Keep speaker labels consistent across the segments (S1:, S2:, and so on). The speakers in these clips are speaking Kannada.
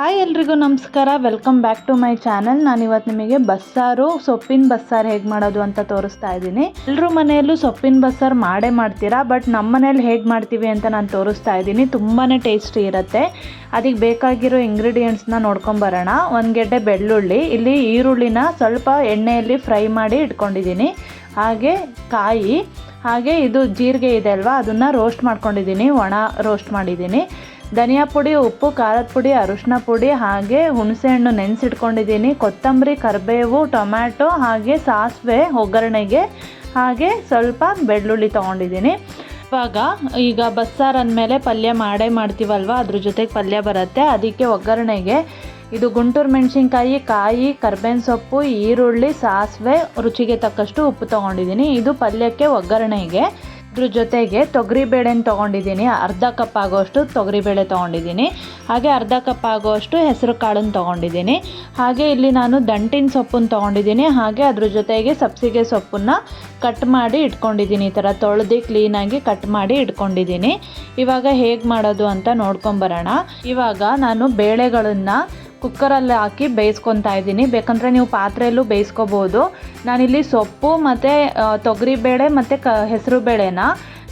S1: ಹಾಯ್ ಎಲ್ರಿಗೂ ನಮಸ್ಕಾರ. Welcome back to my channel ನಾನು ಇವತ್ತು ನಿಮಗೆ ಬಸ್ಸಾರು, ಸೊಪ್ಪಿನ ಬಸ್ಸಾರು ಹೇಗೆ ಮಾಡೋದು ಅಂತ ತೋರಿಸ್ತಾ ಇದ್ದೀನಿ. ಎಲ್ಲರೂ ಮನೆಯಲ್ಲೂ ಸೊಪ್ಪಿನ ಬಸ್ಸಾರು ಮಾಡೇ ಮಾಡ್ತೀರಾ? ಬಟ್ ನಮ್ಮ ಮನೇಲಿ ಹೇಗೆ ಮಾಡ್ತೀವಿ ಅಂತ ನಾನು ತೋರಿಸ್ತಾ ಇದ್ದೀನಿ. ತುಂಬಾ ಟೇಸ್ಟಿ ಇರುತ್ತೆ. ಅದಕ್ಕೆ ಬೇಕಾಗಿರೋ ಇಂಗ್ರೀಡಿಯೆಂಟ್ಸ್ನ ನೋಡ್ಕೊಂಬರೋಣ ಒಂದು ಗೆಡ್ಡೆ ಬೆಳ್ಳುಳ್ಳಿ, ಇಲ್ಲಿ ಈರುಳ್ಳಿನ ಸ್ವಲ್ಪ ಎಣ್ಣೆಯಲ್ಲಿ ಫ್ರೈ ಮಾಡಿ ಇಟ್ಕೊಂಡಿದ್ದೀನಿ. ಹಾಗೆ ಕಾಯಿ, ಹಾಗೆ ಇದು ಜೀರಿಗೆ ಇದೆ ಅಲ್ವಾ? ಅದನ್ನು ರೋಸ್ಟ್ ಮಾಡ್ಕೊಂಡಿದ್ದೀನಿ. ಒಣ ರೋಸ್ಟ್ ಮಾಡಿದ್ದೀನಿ. ಧನಿಯಾ ಪುಡಿ, ಉಪ್ಪು, ಖಾರದ ಪುಡಿ, ಅರಿಶಿನ ಪುಡಿ, ಹಾಗೆ ಹುಣಸೆಹಣ್ಣು ನೆನೆಸಿಟ್ಕೊಂಡಿದ್ದೀನಿ. ಕೊತ್ತಂಬರಿ, ಕರಿಬೇವು, ಟೊಮ್ಯಾಟೊ, ಹಾಗೆ ಸಾಸಿವೆ ಒಗ್ಗರಣೆಗೆ, ಹಾಗೆ ಸ್ವಲ್ಪ ಬೆಳ್ಳುಳ್ಳಿ ತೊಗೊಂಡಿದ್ದೀನಿ. ಇವಾಗ ಈಗ ಬಸ್ಸಾರು ಅಂದಮೇಲೆ ಪಲ್ಯ ಮಾಡೇ ಮಾಡ್ತೀವಲ್ವ? ಅದ್ರ ಜೊತೆಗೆ ಪಲ್ಯ ಬರುತ್ತೆ. ಅದಕ್ಕೆ ಒಗ್ಗರಣೆಗೆ ಇದು ಗುಂಟೂರು ಮೆಣಸಿನ್ಕಾಯಿ, ಕಾಯಿ, ಕರ್ಬೇವಿನ ಸೊಪ್ಪು, ಈರುಳ್ಳಿ, ಸಾಸಿವೆ, ರುಚಿಗೆ ತಕ್ಕಷ್ಟು ಉಪ್ಪು ತೊಗೊಂಡಿದ್ದೀನಿ. ಇದು ಪಲ್ಯಕ್ಕೆ ಒಗ್ಗರಣೆಗೆ. ಇದ್ರ ಜೊತೆಗೆ ತೊಗರಿಬೇಳೆನ ತೊಗೊಂಡಿದ್ದೀನಿ. ಅರ್ಧ ಕಪ್ ಆಗೋಷ್ಟು ತೊಗರಿಬೇಳೆ ತೊಗೊಂಡಿದ್ದೀನಿ. ಹಾಗೆ ಅರ್ಧ ಕಪ್ ಆಗೋಷ್ಟು ಹೆಸರು ಕಾಳನ್ನು ತೊಗೊಂಡಿದ್ದೀನಿ. ಹಾಗೆ ಇಲ್ಲಿ ನಾನು ದಂಟಿನ ಸೊಪ್ಪನ್ನು ತೊಗೊಂಡಿದ್ದೀನಿ. ಹಾಗೆ ಅದ್ರ ಜೊತೆಗೆ ಸಬ್ಸಿಗೆ ಸೊಪ್ಪನ್ನು ಕಟ್ ಮಾಡಿ ಇಟ್ಕೊಂಡಿದ್ದೀನಿ. ಈ ಥರ ತೊಳೆದು ಕ್ಲೀನಾಗಿ ಕಟ್ ಮಾಡಿ ಇಟ್ಕೊಂಡಿದ್ದೀನಿ. ಇವಾಗ ಹೇಗೆ ಮಾಡೋದು ಅಂತ ನೋಡ್ಕೊಂಬರೋಣ ಇವಾಗ ನಾನು ಬೇಳೆಗಳನ್ನು ಕುಕ್ಕರಲ್ಲಿ ಹಾಕಿ ಬೇಯಿಸ್ಕೊತಾ ಇದ್ದೀನಿ. ಬೇಕಂದರೆ ನೀವು ಪಾತ್ರೆಯಲ್ಲೂ ಬೇಯಿಸ್ಕೋಬೋದು. ನಾನಿಲ್ಲಿ ಸೊಪ್ಪು ಮತ್ತು ತೊಗರಿಬೇಳೆ ಮತ್ತು ಕ ಹೆಸರು ಬೇಳೆನ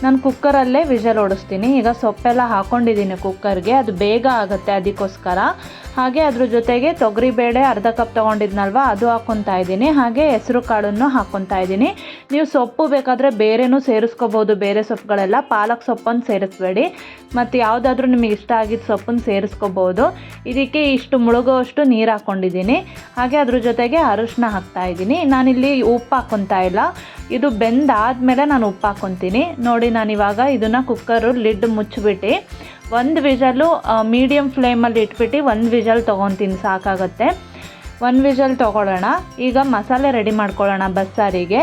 S1: ನಾನು ಕುಕ್ಕರಲ್ಲೇ ವಿಷಲ್ ಓಡಿಸ್ತೀನಿ. ಈಗ ಸೊಪ್ಪೆಲ್ಲ ಹಾಕ್ಕೊಂಡಿದ್ದೀನಿ ಕುಕ್ಕರ್ಗೆ ಅದು ಬೇಗ ಆಗುತ್ತೆ ಅದಕ್ಕೋಸ್ಕರ. ಹಾಗೆ ಅದ್ರ ಜೊತೆಗೆ ತೊಗರಿಬೇಳೆ ಅರ್ಧ ಕಪ್ ತೊಗೊಂಡಿದ್ನಲ್ವ, ಅದು ಹಾಕ್ಕೊತಾ ಇದ್ದೀನಿ. ಹಾಗೆ ಹೆಸರು ಕಾಳನ್ನು ಹಾಕ್ಕೊತಾ ಇದ್ದೀನಿ. ನೀವು ಸೊಪ್ಪು ಬೇಕಾದರೆ ಬೇರೆನೂ ಸೇರಿಸ್ಕೋಬೋದು, ಬೇರೆ ಸೊಪ್ಪುಗಳೆಲ್ಲ. ಪಾಲಕ್ ಸೊಪ್ಪನ್ನು ಸೇರಿಸ್ಬೇಡಿ. ಮತ್ತು ಯಾವುದಾದ್ರೂ ನಿಮಗೆ ಇಷ್ಟ ಆಗಿದ್ದ ಸೊಪ್ಪನ್ನು ಸೇರಿಸ್ಕೋಬೋದು. ಇದಕ್ಕೆ ಇಷ್ಟು ಮುಳುಗುವಷ್ಟು ನೀರು ಹಾಕ್ಕೊಂಡಿದ್ದೀನಿ ಹಾಗೆ ಅದ್ರ ಜೊತೆಗೆ ಅರಿಶಿನ ಹಾಕ್ತಾ ಇದ್ದೀನಿ. ನಾನಿಲ್ಲಿ ಉಪ್ಪು ಹಾಕ್ಕೊತಾ ಇಲ್ಲ. ಇದು ಬೆಂದಾದಮೇಲೆ ನಾನು ಉಪ್ಪು ಹಾಕ್ಕೊತೀನಿ ನೋಡಿ ನಾನಿವಾಗ ಇದನ್ನು ಕುಕ್ಕರು ಲಿಡ್ ಮುಚ್ಚಿಬಿಟ್ಟು ಒಂದು ವಿಜಲು ಮೀಡಿಯಮ್ ಫ್ಲೇಮಲ್ಲಿ ಇಟ್ಬಿಟ್ಟು ಒಂದು ವಿಜಲ್ ತೊಗೊತೀನಿ, ಸಾಕಾಗುತ್ತೆ. ಒಂದು ವಿಜಲ್ ತೊಗೊಳ್ಳೋಣ. ಈಗ ಮಸಾಲೆ ರೆಡಿ ಮಾಡ್ಕೊಳ್ಳೋಣ ಬಸ್ಸಾರಿಗೆ.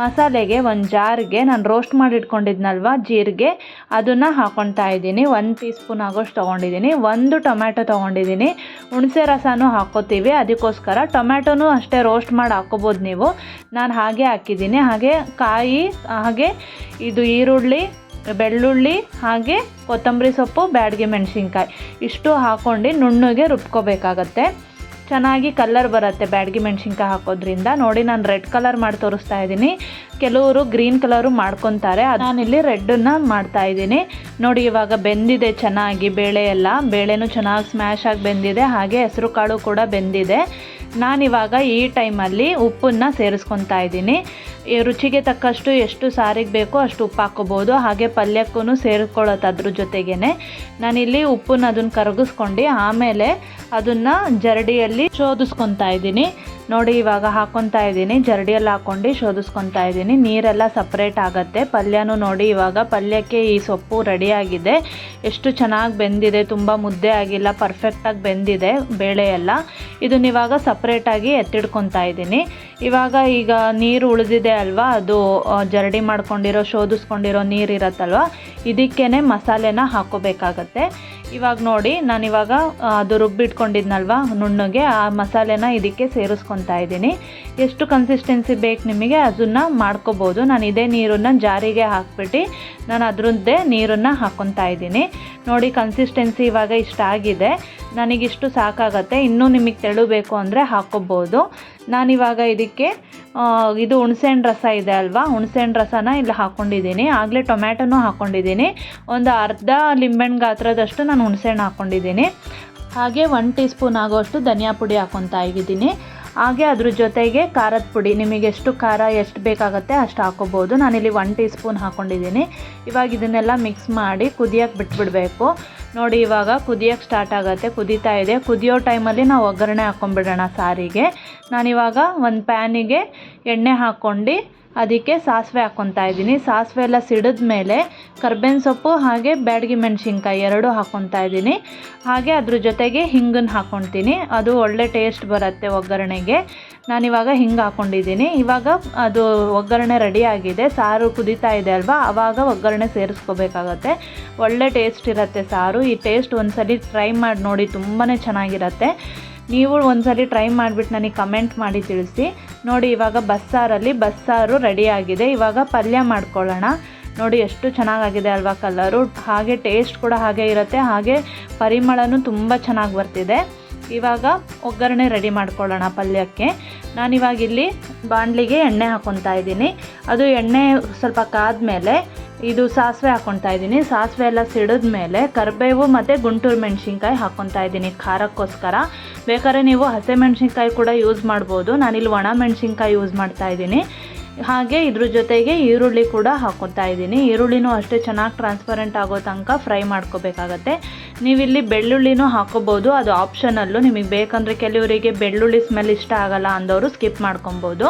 S1: ಮಸಾಲೆಗೆ ಒಂದು ಜಾರ್ಗೆ ನಾನು ರೋಸ್ಟ್ ಮಾಡಿ ಇಟ್ಕೊಂಡಿದ್ನಲ್ವ ಜೀರಿಗೆ? ಅದನ್ನು ಹಾಕ್ಕೊತಾ ಇದ್ದೀನಿ. ಒಂದು ಟೀ ಸ್ಪೂನ್ ಆಗೋಷ್ಟು ತೊಗೊಂಡಿದ್ದೀನಿ. ಒಂದು ಟೊಮ್ಯಾಟೊ ತೊಗೊಂಡಿದ್ದೀನಿ. ಹುಣಸೆ ರಸನೂ ಹಾಕ್ಕೋತೀವಿ ಅದಕ್ಕೋಸ್ಕರ ಟೊಮ್ಯಾಟೊನೂ ಅಷ್ಟೇ ರೋಸ್ಟ್ ಮಾಡಿ ಹಾಕ್ಕೋಬೋದು ನೀವು. ನಾನು ಹಾಗೆ ಹಾಕಿದ್ದೀನಿ. ಹಾಗೆ ಕಾಯಿ, ಹಾಗೆ ಇದು ಈರುಳ್ಳಿ, ಬೆಳ್ಳುಳ್ಳಿ, ಹಾಗೆ ಕೊತ್ತಂಬರಿ ಸೊಪ್ಪು, ಬ್ಯಾಡಿಗೆ ಮೆಣಸಿನ್ಕಾಯಿ. ಇಷ್ಟು ಹಾಕ್ಕೊಂಡು ನುಣ್ಣಗೆ ರುಬ್ಕೋಬೇಕಾಗತ್ತೆ. ಚೆನ್ನಾಗಿ ಕಲ್ಲರ್ ಬರುತ್ತೆ. ಬ್ಯಾಡ್ಗಿ ಮೆಣಸಿನ್ಕಾಯಿ ಹಾಕೋದ್ರಿಂದ. ನೋಡಿ ನಾನು ರೆಡ್ ಕಲರ್ ಮಾಡಿ ತೋರಿಸ್ತಾ ಇದ್ದೀನಿ. ಕೆಲವರು ಗ್ರೀನ್ ಕಲರು ಮಾಡ್ಕೊತಾರೆ. ನಾನಿಲ್ಲಿ ರೆಡ್ಡನ್ನು ಮಾಡ್ತಾ ಇದ್ದೀನಿ. ನೋಡಿ ಇವಾಗ ಬೆಂದಿದೆ ಚೆನ್ನಾಗಿ ಬೇಳೆ ಎಲ್ಲ. ಬೇಳೆನೂ ಚೆನ್ನಾಗಿ ಸ್ಮ್ಯಾಶ್ ಆಗಿ ಬೆಂದಿದೆ. ಹಾಗೆ ಹೆಸರು ಕಾಳು ಕೂಡ ಬೆಂದಿದೆ. ನಾನಿವಾಗ ಈ ಟೈಮಲ್ಲಿ ಉಪ್ಪನ್ನು ಸೇರಿಸ್ಕೊತಾ ಇದ್ದೀನಿ. ರುಚಿಗೆ ತಕ್ಕಷ್ಟು ಎಷ್ಟು ಸಾರಿಗೆ ಬೇಕೋ ಅಷ್ಟು ಉಪ್ಪು ಹಾಕೋಬೋದು. ಹಾಗೆ ಪಲ್ಯಕ್ಕೂ ಸೇರಿಕೊಳ್ಳುತ್ತೆ ಅದ್ರ ಜೊತೆಗೇ ನಾನಿಲ್ಲಿ ಉಪ್ಪನ್ನ ಅದನ್ನು ಕರಗಿಸ್ಕೊಂಡು ಆಮೇಲೆ ಅದನ್ನು ಜರಡಿಯಲ್ಲಿ ಶೋಧಿಸ್ಕೊತಾ ಇದ್ದೀನಿ. ನೋಡಿ, ಇವಾಗ ಹಾಕ್ಕೊತಾ ಇದ್ದೀನಿ. ಜರಡಿಯಲ್ಲಿ ಹಾಕ್ಕೊಂಡು ಶೋಧಿಸ್ಕೊತಾ ಇದ್ದೀನಿ. ನೀರೆಲ್ಲ ಸಪ್ರೇಟ್ ಆಗುತ್ತೆ. ಪಲ್ಯನೂ ನೋಡಿ, ಇವಾಗ ಪಲ್ಯಕ್ಕೆ ಈ ಸೊಪ್ಪು ರೆಡಿಯಾಗಿದೆ ಎಷ್ಟು ಚೆನ್ನಾಗಿ ಬೆಂದಿದೆ, ತುಂಬ ಮುದ್ದೆ ಆಗಿಲ್ಲ ಪರ್ಫೆಕ್ಟಾಗಿ ಬೆಂದಿದೆ ಬೇಳೆ ಎಲ್ಲ ಇದನ್ನ ಇವಾಗ ಸಪ್ರೇಟಾಗಿ ಎತ್ತಿಡ್ಕೊತಾ ಇದ್ದೀನಿ. ಇವಾಗ ಈಗ ನೀರು ಉಳಿದಿದೆ ಅಲ್ವಾ? ಅದು ಜರಡಿ ಮಾಡ್ಕೊಂಡಿರೋ, ಶೋಧಿಸ್ಕೊಂಡಿರೋ ನೀರು ಇರತ್ತಲ್ವ? ಇದಕ್ಕೇ ಮಸಾಲೆನ ಹಾಕೋಬೇಕಾಗತ್ತೆ. ಇವಾಗ ನೋಡಿ, ನಾನು ಇವಾಗ ಅದು ರುಬ್ಬಿಟ್ಕೊಂಡಿದ್ನಲ್ವ ನುಣ್ಣಗೆ, ಆ ಮಸಾಲೆನ ಇದಕ್ಕೆ ಸೇರಿಸ್ಕೊತಾ ಇದ್ದೀನಿ. ಎಷ್ಟು ಕನ್ಸಿಸ್ಟೆನ್ಸಿ ಬೇಕು ನಿಮಗೆ ಅದನ್ನು ಮಾಡ್ಕೋಬೋದು. ನಾನು ಇದೇ ನೀರನ್ನು ಜಾರಿಗೆ ಹಾಕ್ಬಿಟ್ಟು ನಾನು ಅದರದ್ದೇ ನೀರನ್ನು ಹಾಕ್ಕೊತಾ ಇದ್ದೀನಿ. ನೋಡಿ ಕನ್ಸಿಸ್ಟೆನ್ಸಿ ಇವಾಗ ಇಷ್ಟ ಆಗಿದೆ ನನಗಿಷ್ಟು ಸಾಕಾಗತ್ತೆ. ಇನ್ನೂ ನಿಮಗೆ ತೆಳು ಬೇಕು ಅಂದರೆ ಹಾಕ್ಕೋಬೋದು ನಾನಿವಾಗ ಇದಕ್ಕೆ ಇದು ಹುಣಸೆಹಣ್ಣು ರಸ ಇದೆ ಅಲ್ವಾ? ಹುಣಸೆಹಣ್ಣು ರಸನ ಇಲ್ಲಿ ಹಾಕ್ಕೊಂಡಿದ್ದೀನಿ ಆಗಲೇ ಟೊಮ್ಯಾಟೊನೂ ಹಾಕ್ಕೊಂಡಿದ್ದೀನಿ ಒಂದು ಅರ್ಧ ಲಿಂಬೆಹಣ್ಣು ಗಾತ್ರದಷ್ಟು ನಾನು ಹುಣಸೆಹಣ್ಣು ಹಾಕ್ಕೊಂಡಿದ್ದೀನಿ ಹಾಗೆ ಒನ್ ಟೀ ಸ್ಪೂನ್ ಆಗೋಷ್ಟು ಧನಿಯಾ ಪುಡಿ ಹಾಕ್ಕೊತಾ ಇದ್ದೀನಿ ಹಾಗೆ ಅದ್ರ ಜೊತೆಗೆ ಖಾರದ ಪುಡಿ. ನಿಮಗೆ ಎಷ್ಟು ಖಾರ, ಎಷ್ಟು ಬೇಕಾಗುತ್ತೆ ಅಷ್ಟು ಹಾಕೋಬೋದು. ನಾನಿಲ್ಲಿ ಒನ್ ಟೀ ಸ್ಪೂನ್ ಹಾಕ್ಕೊಂಡಿದ್ದೀನಿ ಇವಾಗ ಇದನ್ನೆಲ್ಲ ಮಿಕ್ಸ್ ಮಾಡಿ ಕುದಿಯೋಕ್ಕೆ ಬಿಟ್ಬಿಡಬೇಕು. ನೋಡಿ, ಇವಾಗ ಕುದಿಯೋಕ್ಕೆ ಸ್ಟಾರ್ಟ್ ಆಗುತ್ತೆ, ಕುದೀತಾ ಇದೆ. ಕುದಿಯೋ ಟೈಮಲ್ಲಿ ನಾವು ಒಗ್ಗರಣೆ ಹಾಕ್ಕೊಂಬಿಡೋಣ ಸಾರಿಗೆ. ನಾನಿವಾಗ ಒಂದು ಪ್ಯಾನಿಗೆ ಎಣ್ಣೆ ಹಾಕ್ಕೊಂಡು ಅದಕ್ಕೆ ಸಾಸಿವೆ ಹಾಕ್ಕೊತಾ ಇದ್ದೀನಿ. ಸಾಸಿವೆ ಎಲ್ಲ ಸಿಡಿದ ಮೇಲೆ ಕರ್ಬೇವಿನ ಸೊಪ್ಪು ಹಾಗೆ ಬ್ಯಾಡಗಿ ಮೆಣಸಿನ್ಕಾಯಿ ಎರಡೂ ಹಾಕ್ಕೊತಾ ಇದ್ದೀನಿ. ಹಾಗೆ ಅದ್ರ ಜೊತೆಗೆ ಹಿಂಗನ್ನು ಹಾಕ್ಕೊತೀನಿ ಅದು ಒಳ್ಳೆ ಟೇಸ್ಟ್ ಬರುತ್ತೆ ಒಗ್ಗರಣೆಗೆ. ನಾನಿವಾಗ ಹಿಂಗೆ ಹಾಕ್ಕೊಂಡಿದ್ದೀನಿ ಇವಾಗ ಅದು ಒಗ್ಗರಣೆ ರೆಡಿ ಆಗಿದೆ. ಸಾರು ಕುದೀತಾ ಇದೆ ಅಲ್ವಾ? ಆವಾಗ ಒಗ್ಗರಣೆ ಸೇರಿಸ್ಕೋಬೇಕಾಗತ್ತೆ. ಒಳ್ಳೆ ಟೇಸ್ಟ್ ಇರುತ್ತೆ ಸಾರು. ಈ ಟೇಸ್ಟ್ ಒಂದ್ಸಲಿ ಟ್ರೈ ಮಾಡಿ ನೋಡಿ ತುಂಬಾ ಚೆನ್ನಾಗಿರುತ್ತೆ. ನೀವು ಒಂದ್ಸಲಿ ಟ್ರೈ ಮಾಡಿಬಿಟ್ಟು ನನಗೆ ಕಮೆಂಟ್ ಮಾಡಿ ತಿಳಿಸಿ. ನೋಡಿ, ಇವಾಗ ಬಸ್ಸಾರಲ್ಲಿ ಬಸ್ಸಾರು ರೆಡಿಯಾಗಿದೆ ಇವಾಗ ಪಲ್ಯ ಮಾಡ್ಕೊಳ್ಳೋಣ. ನೋಡಿ, ಎಷ್ಟು ಚೆನ್ನಾಗಾಗಿದೆ ಅಲ್ವಾ ಕಲರು ಹಾಗೆ ಟೇಸ್ಟ್ ಕೂಡ ಹಾಗೆ ಇರುತ್ತೆ. ಹಾಗೆ ಪರಿಮಳನೂ ತುಂಬ ಚೆನ್ನಾಗಿ ಬರ್ತಿದೆ. ಇವಾಗ ಒಗ್ಗರಣೆ ರೆಡಿ ಮಾಡ್ಕೊಳ್ಳೋಣ ಪಲ್ಯಕ್ಕೆ. ನಾನಿವಾಗ ಇಲ್ಲಿ ಬಾಣಲಿಗೆ ಎಣ್ಣೆ ಹಾಕ್ಕೊತಾ ಇದ್ದೀನಿ. ಅದು ಎಣ್ಣೆ ಸ್ವಲ್ಪ ಕಾದ್ಮೇಲೆ ಇದು ಸಾಸಿವೆ ಹಾಕ್ಕೊತಾ ಇದ್ದೀನಿ. ಸಾಸಿವೆ ಎಲ್ಲ ಸಿಡಿದ ಮೇಲೆ ಕರಿಬೇವು ಮತ್ತು ಗುಂಟೂರು ಮೆಣಸಿನ್ಕಾಯಿ ಹಾಕ್ಕೊತಾ ಇದ್ದೀನಿ ಖಾರಕ್ಕೋಸ್ಕರ. ಬೇಕಾದ್ರೆ ನೀವು ಹಸಿಮೆಣ್ಸಿನ್ಕಾಯಿ ಕೂಡ ಯೂಸ್ ಮಾಡ್ಬೋದು. ನಾನಿಲ್ಲಿ ಒಣ ಮೆಣಸಿನ್ಕಾಯಿ ಯೂಸ್ ಮಾಡ್ತಾ ಇದ್ದೀನಿ. ಹಾಗೆ ಇದ್ರ ಜೊತೆಗೆ ಈರುಳ್ಳಿ ಕೂಡ ಹಾಕೋತಾ ಇದ್ದೀನಿ. ಈರುಳ್ಳಿನೂ ಅಷ್ಟೇ ಚೆನ್ನಾಗಿ ಟ್ರಾನ್ಸ್ಪರೆಂಟ್ ಆಗೋ ತನಕ ಫ್ರೈ ಮಾಡ್ಕೋಬೇಕಾಗತ್ತೆ. ನೀವಿಲ್ಲಿ ಬೆಳ್ಳುಳ್ಳಿನೂ ಹಾಕೋಬೋದು, ಅದು ಆಪ್ಷನಲ್ಲು ನಿಮಗೆ ಬೇಕಂದರೆ ಕೆಲವರಿಗೆ ಬೆಳ್ಳುಳ್ಳಿ ಸ್ಮೆಲ್ ಇಷ್ಟ ಆಗಲ್ಲ ಅಂದವರು ಸ್ಕಿಪ್ ಮಾಡ್ಕೊಬೋದು.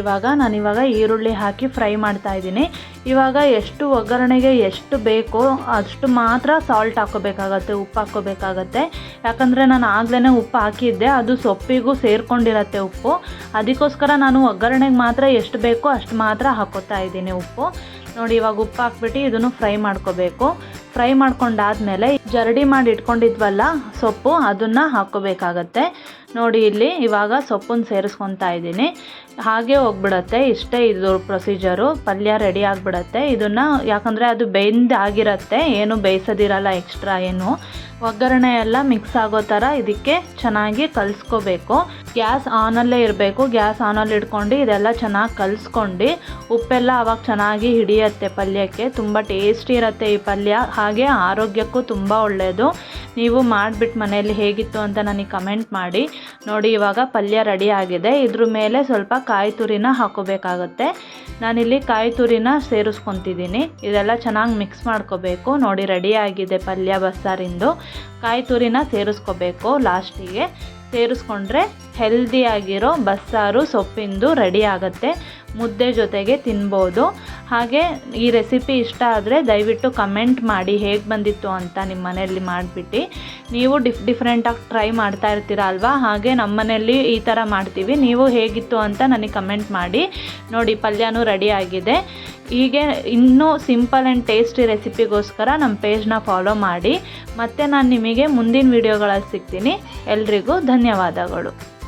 S1: ಇವಾಗ ನಾನಿವಾಗ ಈರುಳ್ಳಿ ಹಾಕಿ ಫ್ರೈ ಮಾಡ್ತಾ ಇದ್ದೀನಿ. ಇವಾಗ ಎಷ್ಟು ಒಗ್ಗರಣೆಗೆ ಎಷ್ಟು ಬೇಕೋ ಅಷ್ಟು ಮಾತ್ರ ಸಾಲ್ಟ್ ಹಾಕೋಬೇಕಾಗತ್ತೆ, ಉಪ್ಪು ಹಾಕೋಬೇಕಾಗತ್ತೆ. ಯಾಕಂದರೆ ನಾನು ಆಗ್ಲೇ ಉಪ್ಪು ಹಾಕಿದ್ದೆ, ಅದು ಸೊಪ್ಪಿಗೂ ಸೇರ್ಕೊಂಡಿರತ್ತೆ ಉಪ್ಪು. ಅದಕ್ಕೋಸ್ಕರ ನಾನು ಒಗ್ಗರಣೆಗೆ ಮಾತ್ರ ಎಷ್ಟು ಬೇಕೋ ಅಷ್ಟು ಮಾತ್ರ ಹಾಕೋತಾ ಇದ್ದೀನಿ ಉಪ್ಪು. ನೋಡಿ, ಇವಾಗ ಉಪ್ಪು ಹಾಕ್ಬಿಟ್ಟು ಇದನ್ನು ಫ್ರೈ ಮಾಡ್ಕೋಬೇಕು. ಫ್ರೈ ಮಾಡ್ಕೊಂಡಾದ್ಮೇಲೆ ಜರಡಿ ಮಾಡಿ ಇಟ್ಕೊಂಡಿದ್ವಲ್ಲ ಸೊಪ್ಪು, ಅದನ್ನು ಹಾಕ್ಕೋಬೇಕಾಗತ್ತೆ. ನೋಡಿ, ಇಲ್ಲಿ ಇವಾಗ ಸೊಪ್ಪನ್ನು ಸೇರಿಸ್ಕೊತಾ ಇದ್ದೀನಿ. ಹಾಗೆ ಹೋಗ್ಬಿಡತ್ತೆ, ಇಷ್ಟೇ ಇದು ಪ್ರೊಸೀಜರು ಪಲ್ಯ ರೆಡಿ ಆಗಿಬಿಡತ್ತೆ. ಇದನ್ನು ಯಾಕಂದರೆ ಅದು ಬೆಂದ ಆಗಿರತ್ತೆ, ಏನು ಬೇಯಿಸೋದಿರಲ್ಲ ಎಕ್ಸ್ಟ್ರಾ ಏನು. ಒಗ್ಗರಣೆ ಎಲ್ಲ ಮಿಕ್ಸ್ ಆಗೋ ಥರ ಇದಕ್ಕೆ ಚೆನ್ನಾಗಿ ಕಲಿಸ್ಕೋಬೇಕು. ಗ್ಯಾಸ್ ಆನಲ್ಲೇ ಇರಬೇಕು. ಗ್ಯಾಸ್ ಆನಲ್ಲಿ ಇಟ್ಕೊಂಡು ಇದೆಲ್ಲ ಚೆನ್ನಾಗಿ ಕಲಿಸ್ಕೊಂಡು ಉಪ್ಪೆಲ್ಲ ಆವಾಗ ಚೆನ್ನಾಗಿ ಹಿಡಿಯತ್ತೆ ಪಲ್ಯಕ್ಕೆ. ತುಂಬ ಟೇಸ್ಟಿ ಇರುತ್ತೆ ಈ ಪಲ್ಯ. ಹಾಗೆ ಆರೋಗ್ಯಕ್ಕೂ ತುಂಬ ಒಳ್ಳೆಯದು ನೀವು ಮಾಡಿಬಿಟ್ಟು ಮನೆಯಲ್ಲಿ ಹೇಗಿತ್ತು ಅಂತ ನನಗೆ ಕಮೆಂಟ್ ಮಾಡಿ. ನೋಡಿ ಇವಾಗ ಪಲ್ಯ ರೆಡಿ ಆಗಿದೆ. ಇದ್ರ ಮೇಲೆ ಸ್ವಲ್ಪ ಕಾಯಿ ತುರಿನ ಹಾಕೋಬೇಕಾಗತ್ತೆ. ನಾನಿಲ್ಲಿ ಕಾಯಿ ತುರಿನ ಸೇರಿಸ್ಕೊತಿದ್ದೀನಿ. ಇದೆಲ್ಲ ಚೆನ್ನಾಗಿ ಮಿಕ್ಸ್ ಮಾಡ್ಕೋಬೇಕು. ನೋಡಿ ರೆಡಿ ಆಗಿದೆ ಪಲ್ಯ ಬಸ್ಸಾರಿಂದು. ಕಾಯಿ ತುರಿನ ಸೇರಿಸ್ಕೋಬೇಕು ಲಾಸ್ಟಿಗೆ. ಸೇರಿಸ್ಕೊಂಡ್ರೆ ಹೆಲ್ದಿಯಾಗಿರೋ ಬಸ್ಸಾರು ಸೊಪ್ಪಿಂದು ರೆಡಿ ಆಗುತ್ತೆ. ಮುದ್ದೆ ಜೊತೆಗೆ ತಿನ್ಬೋದು. ಹಾಗೆ ಈ ರೆಸಿಪಿ ಇಷ್ಟ ಆದರೆ ದಯವಿಟ್ಟು ಕಮೆಂಟ್ ಮಾಡಿ ಹೇಗೆ ಬಂದಿತ್ತು ಅಂತ ನಿಮ್ಮ ಮನೆಯಲ್ಲಿ ಮಾಡಿಬಿಟ್ಟು. ನೀವು ಡಿಫ್ ಡಿಫ್ರೆಂಟಾಗಿ ಟ್ರೈ ಮಾಡ್ತಾ ಇರ್ತೀರ ಅಲ್ವಾ? ಹಾಗೆ ನಮ್ಮ ಮನೆಯಲ್ಲಿ ಈ ಥರ ಮಾಡ್ತೀವಿ. ನೀವು ಹೇಗಿತ್ತು ಅಂತ ನನಗೆ ಕಮೆಂಟ್ ಮಾಡಿ. ನೋಡಿ, ಪಲ್ಯನೂ ರೆಡಿ ಆಗಿದೆ. ಹೀಗೆ ಇನ್ನೂ ಸಿಂಪಲ್ ಆ್ಯಂಡ್ ಟೇಸ್ಟಿ ರೆಸಿಪಿಗೋಸ್ಕರ ನಮ್ಮ ಪೇಜ್ನ ಫಾಲೋ ಮಾಡಿ. ಮತ್ತು ನಾನು ನಿಮಗೆ ಮುಂದಿನ ವೀಡಿಯೋಗಳಲ್ಲಿ ಸಿಗ್ತೀನಿ. ಎಲ್ರಿಗೂ ಧನ್ಯವಾದಗಳು.